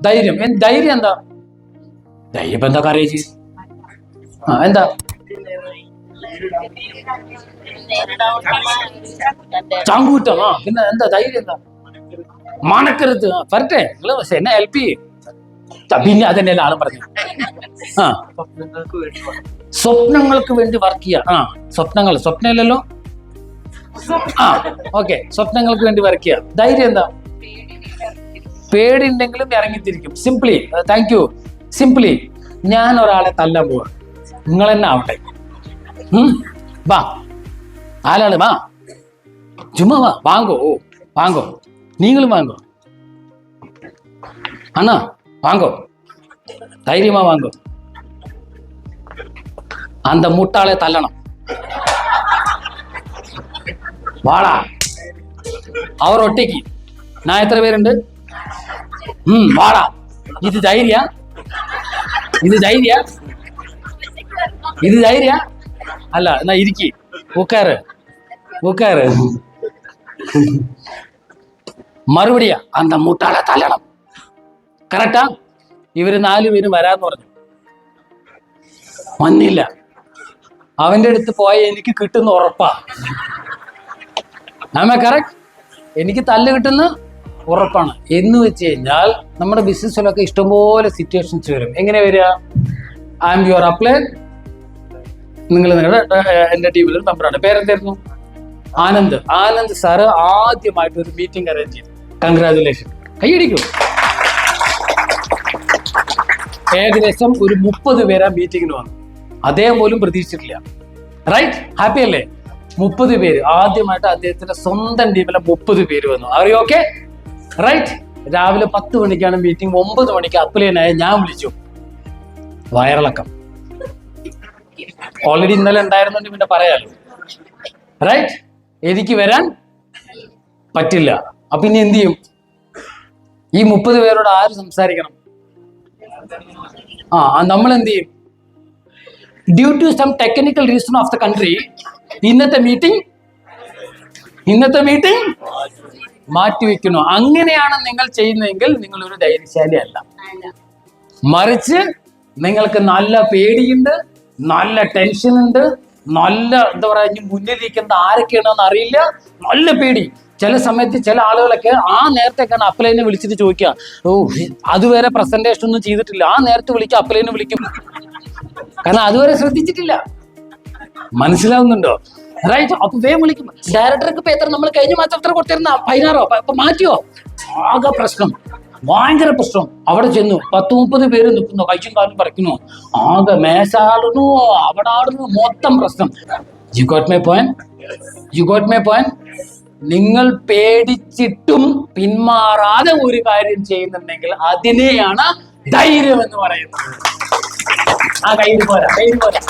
ധൈര്യം. ധൈര്യം എന്താ? ധൈര്യം ഇപ്പൊ എന്താ കരേജ് ആ എന്താ? ചാങ്കൂറ്റം. ആ പിന്നെ എന്താ ധൈര്യം എന്താ? മണക്കരുത് നിങ്ങൾ പക്ഷെ എന്നെ ഹെൽപ്പ് ചെയ്യും. പിന്നെ അതന്നെയല്ല ആളും പറഞ്ഞു ആ. സ്വപ്നങ്ങൾക്ക് വേണ്ടി വർക്ക് ചെയ്യാം. ആ സ്വപ്നങ്ങൾ. സ്വപ്നമില്ലല്ലോ? ആ ഓക്കെ സ്വപ്നങ്ങൾക്ക് വേണ്ടി വർക്ക് ചെയ്യാം. ധൈര്യം എന്താ? പേടിയുണ്ടെങ്കിലും ഇറങ്ങിത്തിരിക്കും സിംപ്ലി താങ്ക് യു സിംപ്ലി ഞാൻ ഒരാളെ തല്ലാൻ പോവാ നിങ്ങൾ തന്നെ ആവട്ടെ ഉം, വാ ആരാണ് വാ ചുമ്മാ വാ വാങ്ങോ ഓ വാങ്ങോ നീങ്ങളും വാങ്ങോ അണ്ണാ വാങ്ങോ ധൈര്യമാ വാങ്ങോ அந்த முட்டாளை தள்ளணும் വാടാ അവർ ഒറ്റയ്ക്ക് ഞാൻ എത്ര പേരുണ്ട് ഉം വാടാ. ഇത് ധൈര്യ. ഇത് ധൈര്യ. ഇത് ധൈര്യ. അല്ല എന്നാ ഇരിക്കി. ഉക്കാറ് ഉക്കാറ് മറുപടിയാ അന്ത മുട്ടാളെ തല്ലണം. കറക്റ്റാ? ഇവർ നാലുപേരും വരാന്ന് പറഞ്ഞു. വന്നില്ല. അവന്റെ അടുത്ത് പോയ എനിക്ക് കിട്ടുന്ന ഉറപ്പാ. ആമ കറക്റ്റ് എനിക്ക് തല്ല് കിട്ടുന്ന ഉറപ്പാണ്. എന്ന് വെച്ച് കഴിഞ്ഞാൽ നമ്മുടെ ബിസിനസ്സിലൊക്കെ ഇഷ്ടംപോലെ സിറ്റുവേഷൻസ് വരും. എങ്ങനെ വരിക? ഐ എം യുവർ അപ്ലൈ നിങ്ങൾ നിങ്ങളുടെ എന്റെ ടീമിൽ മെമ്പറാണ് പേരെന്തായിരുന്നു? ആനന്ദ്. ആനന്ദ് സാറ് ആദ്യമായിട്ട് ഒരു മീറ്റിംഗ് അറേഞ്ച് ചെയ്തു. കൺഗ്രാചുലേഷൻ കൈയടിക്കൂ ഏകദേശം ഒരു മുപ്പത് പേര് ആ മീറ്റിങ്ങിന് വന്നു. അദ്ദേഹം പോലും പ്രതീക്ഷിച്ചിട്ടില്ല. റൈറ്റ് ഹാപ്പി അല്ലേ? മുപ്പത് പേര്. ആദ്യമായിട്ട് അദ്ദേഹത്തിന്റെ സ്വന്തം ടീമിലെ മുപ്പത് പേര് വന്നു. അറിയോ ഓക്കെ റൈറ്റ് രാവിലെ പത്ത് മണിക്കാണ് മീറ്റിംഗ് ഒമ്പത് മണിക്ക് അപ്ലൈനായ ഞാൻ വിളിച്ചു. വയറിളക്കം. ഓൾറെഡി ഇന്നലെ ഉണ്ടായിരുന്നുണ്ട് പിന്നെ പറയാലോ. റൈറ്റ് എനിക്ക് വരാൻ പറ്റില്ല. അപ്പൊ ഇനി എന്ത് ചെയ്യും? ഈ മുപ്പത് പേരോട് ആര് സംസാരിക്കണം? ആ നമ്മൾ എന്ത് ചെയ്യും? Due to some technical reason of the country ഇന്നത്തെ മീറ്റിംഗ് ഇന്നത്തെ മീറ്റിംഗ് മാറ്റിവെക്കുന്നു. അങ്ങനെയാണ് നിങ്ങൾ ചെയ്യുന്നതെങ്കിൽ നിങ്ങൾ ഒരു ധൈര്യശാലി അല്ല. മറിച്ച് നിങ്ങൾക്ക് നല്ല പേടിയുണ്ട് നല്ല ടെൻഷൻ ഉണ്ട് നല്ല എന്താ പറയുക മുന്നിലിരിക്കുന്നത് ആരൊക്കെയാണെന്ന് അറിയില്ല. നല്ല പേടി. ചില സമയത്ത് ചില ആളുകളൊക്കെ ആ നേരത്തേക്കാണ് അപ്ലൈനെ വിളിച്ചിട്ട് ചോദിക്കുക. ഓ അതുവരെ പ്രസന്റേഷൻ ഒന്നും ചെയ്തിട്ടില്ല. ആ നേരത്തെ വിളിക്കുക അപ്ലൈനെ വിളിക്കും. കാരണം അതുവരെ ശ്രദ്ധിച്ചിട്ടില്ല. മനസ്സിലാവുന്നുണ്ടോ? റൈറ്റ് അപ്പൊ വിളിക്കും. ഡയറക്ടർക്ക് നമ്മൾ കഴിഞ്ഞ മാസം എത്ര കൊടുത്തിരുന്ന പതിനാറോ? ഇപ്പൊ മാറ്റിയോ? ആകെ പ്രശ്നം. ഭയങ്കര പ്രശ്നം. അവിടെ ചെന്നു. പത്ത് മുപ്പത് പേര് നിൽക്കുന്നു. കഴിച്ചും കാലും പറിക്കുന്നു. ആകെ മേശാടുന്നു അവിടെ ആടുന്നു മൊത്തം പ്രശ്നം. You got my point you got my point നിങ്ങൾ പേടിച്ചിട്ടും പിന്മാറാതെ ഒരു കാര്യം ചെയ്യുന്നുണ്ടെങ്കിൽ അതിനെയാണ് ധൈര്യം എന്ന് പറയുന്നത്. ആ കയ്യിൽ പോരാ കയ്യിൽ പോരാ.